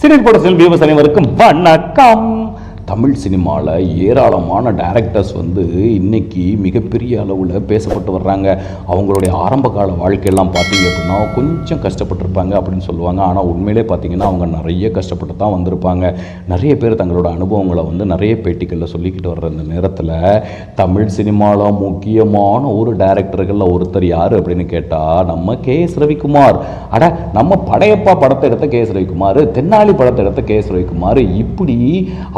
சினிப்பட செல் viewers அனைவருக்கும் வணக்கம். தமிழ் சினிமாவில் ஏராளமான டேரக்டர்ஸ் வந்து இன்றைக்கி மிகப்பெரிய அளவில் பேசப்பட்டு வர்றாங்க. அவங்களுடைய ஆரம்ப கால வாழ்க்கையெல்லாம் பார்த்தீங்க அப்படின்னா கொஞ்சம் கஷ்டப்பட்டிருப்பாங்க அப்படின்னு சொல்லுவாங்க. ஆனால் உண்மையிலே பார்த்தீங்கன்னா அவங்க நிறைய கஷ்டப்பட்டு தான் வந்திருப்பாங்க. நிறைய பேர் தங்களோட அனுபவங்களை வந்து நிறைய பேட்டிகளில் சொல்லிக்கிட்டு வர்ற இந்த நேரத்தில் தமிழ் சினிமாவில் முக்கியமான ஒரு டேரக்டர்களில் ஒருத்தர் யார் அப்படின்னு கேட்டால் நம்ம கே எஸ் ரவிக்குமார். அட நம்ம படையப்பா படத்தை எடுத்த கே எஸ் ரவிக்குமார் தென்னாலி படத்தை எடுத்த கே எஸ் ரவிக்குமார். இப்படி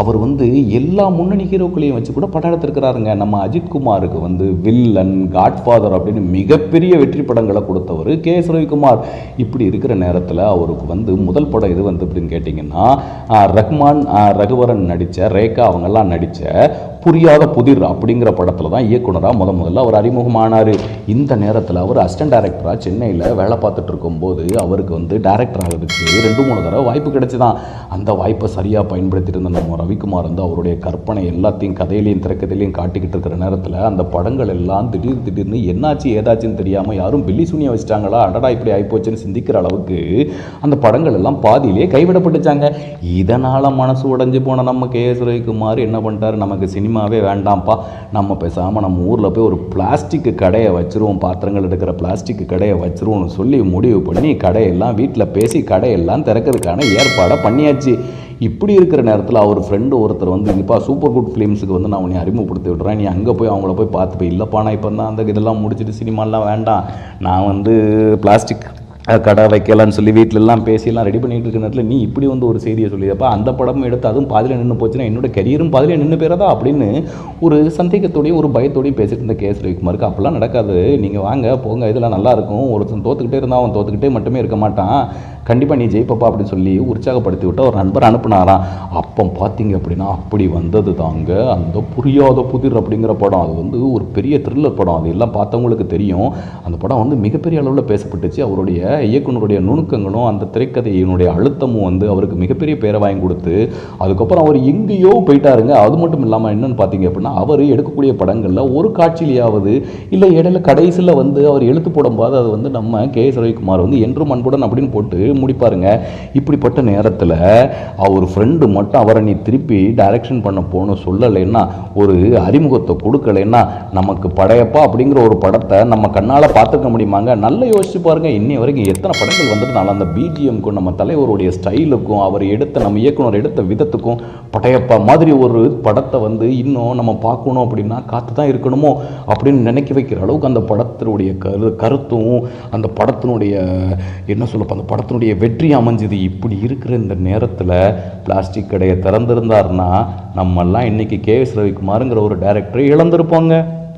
அவர் வந்து வந்து எல்லா முன்னணி ஹீரோக்களையும் வச்சு கூட படம் எடுத்திருக்கிறாருங்க. நம்ம அஜித் குமாருக்கு வந்து வில்லன் காட்ஃபாதர் அப்படின்னு மிகப்பெரிய வெற்றி படங்களை கொடுத்தவர் கே எஸ் ரவிக்குமார். இப்படி இருக்கிற நேரத்தில் அவருக்கு வந்து முதல் படம் இது வந்து அப்படின்னு கேட்டிங்கன்னா ரஹ்மான் ரகுவரன் நடித்த ரேகா அவங்கெல்லாம் நடித்த புரியாத புதிர் அப்படிங்கிற படத்தில் தான் இயக்குனராக முத முதல்ல அவர் அறிமுகமானார். இந்த நேரத்தில் அவர் அசிஸ்டன்ட் டேரக்டராக சென்னையில் வேலை பார்த்துட்டு இருக்கும்போது அவருக்கு வந்து டைரக்டர் ஆகிறதுக்கு ரெண்டு மூணு தடவை வாய்ப்பு கிடைச்சிதான். அந்த வாய்ப்பை சரியாக பயன்படுத்திட்டு இருந்த நம்ம ரவிக்குமார் வந்து அவருடைய கற்பனை எல்லாத்தையும் கதையிலையும் திறக்கதையிலையும் காட்டிக்கிட்டு இருக்கிற நேரத்தில் அந்த படங்கள் எல்லாம் திடீர் திடீர்னு என்னாச்சு ஏதாச்சுன்னு தெரியாமல் யாரும் பில்லி சூனியை வச்சிட்டாங்களா அடடா இப்படி ஆகிப்போச்சுன்னு சிந்திக்கிற அளவுக்கு அந்த படங்கள் எல்லாம் பாதியிலே கைவிடப்பட்டுச்சாங்க. இதனால் மனசு உடஞ்சி போன நம்ம கே எஸ் ரவிக்குமார் என்ன பண்ணிட்டாரு? நமக்கு சினிமாவே வேண்டாம்ப்பா. நம்ம பேசாமல் நம்ம ஊரில் போய் ஒரு பிளாஸ்டிக் கடையை வச்சுருவோம் பாத்திரங்கள் எடுக்கிற பிளாஸ்டிக் கடையை வச்சுருவோம்னு சொல்லி முடிவு பண்ணி கடையெல்லாம் வீட்டில் பேசி கடையெல்லாம் திறக்கிறதுக்கான ஏற்பாடை பண்ணியாச்சு. இப்படி இருக்கிற நேரத்தில் அவர் ஃப்ரெண்டு ஒருத்தர் வந்து இப்போ சூப்பர் குட் ஃபிலிம்ஸுக்கு வந்து நான் உன்னை அறிமுகப்படுத்தி விட்றேன். நீ அங்கே போய் அவங்கள போய் பார்த்து போய் இல்லைப்பா நான் இப்போ தான் அந்த இதெல்லாம் முடிச்சுட்டு சினிமாலாம் வேண்டாம். நான் வந்து பிளாஸ்டிக் கடை வைக்கலாம்னு சொல்லி வீட்டிலலாம் பேசியெல்லாம் ரெடி பண்ணிட்டு இருக்க நேரத்தில் நீ இப்படி வந்து ஒரு செய்தியை சொல்லியப்போ அந்த படமும் எடுத்து அதுவும் பாதியில் நின்று போச்சுன்னா என்னோட கரியரும் பாதியில் நின்று போயிறதா அப்படின்னு ஒரு சந்தேகத்தோடையும் ஒரு பயத்தோடையும் பேசிட்டு இருந்த கேஸ் ரவிக்குமாருக்கு. அப்படிலாம் நடக்காது. நீங்கள் வாங்க போங்க. இதெல்லாம் நல்லாயிருக்கும் ஒருத்தன் தோத்துக்கிட்டே இருந்தால் அவன் தோத்துக்கிட்டே மட்டுமே இருக்க மாட்டான். கண்டிப்பாக நீ ஜெயிப்பப்பா அப்படின்னு சொல்லி உற்சாகப்படுத்தி விட்டு ஒரு நண்பர் அனுப்புனாராம். அப்போ பார்த்தீங்க அப்படின்னா அப்படி வந்தது தாங்க. அந்த புரியாத புதிர் அப்படிங்கிற படம் அது வந்து ஒரு பெரிய த்ரில்லர் படம். அது எல்லாம் பார்த்தவங்களுக்கு தெரியும். அந்த படம் வந்து மிகப்பெரிய அளவில் பேசப்பட்டுச்சு. அவருடைய இயக்குனருடைய நுணுக்கங்களும் அந்த திரைக்கதையினுடைய அழுத்தமும் வந்து அவருக்கு மிகப்பெரிய பேரை வாங்கி கொடுத்து அதுக்கப்புறம் அவர் எங்கேயோ போயிட்டாருங்க. அது மட்டும் இல்லாமல் என்னன்னு பார்த்தீங்க அப்படின்னா அவர் எடுக்கக்கூடிய படங்களில் ஒரு காட்சியிலேயாவது இல்லை இடையில கடைசியில் வந்து அவர் எழுத்து போடும்போது அது வந்து நம்ம கே எஸ் ரவிக்குமார் வந்து என்றும் அன்புடன் அப்படின்னு போட்டு முடிப்பாருங்க. இப்படிப்பட்ட நேரத்தில் அவர் ஃப்ரெண்டு மட்டும் அவரை நீ திருப்பி டைரக்ஷன் பண்ண போகணும் சொல்லலைன்னா ஒரு அறிமுகத்தை கொடுக்கலைன்னா நமக்கு படையப்பா அப்படிங்கிற ஒரு படத்தை நம்ம கண்ணால் பார்த்துக்க முடியுமாங்க? நல்லா யோசிச்சு பாருங்க. இன்னி வரைக்கும் எத்தனை படங்கள் வந்துட்டனால அந்த பிஜிஎம்க்கும் நம்ம தலைவருடைய ஸ்டைலுக்கும் அவர் எடுத்த நம்ம இயக்குனர் எடுத்த விதத்துக்கும் படையப்பா மாதிரி ஒரு படத்தை வந்து இன்னும் நம்ம பார்க்கணும் அப்படின்னா காத்து தான் இருக்கணுமோ அப்படின்னு நினைக்க வைக்கிற அளவுக்கு அந்த படத்தினுடைய கரு கருத்தும் அந்த படத்தினுடைய என்ன சொல்லப்போ அந்த படத்தினுடைய வெற்றி அமைஞ்சது இப்படி இருக்கிற இந்த நேரத்தில் பிளாஸ்டிக் கடையை திறந்திருந்தாருன்னா நம்மெல்லாம் இன்றைக்கி கே எஸ் ரவிக்குமாருங்கிற ஒரு டைரக்டரை இழந்திருப்போங்க.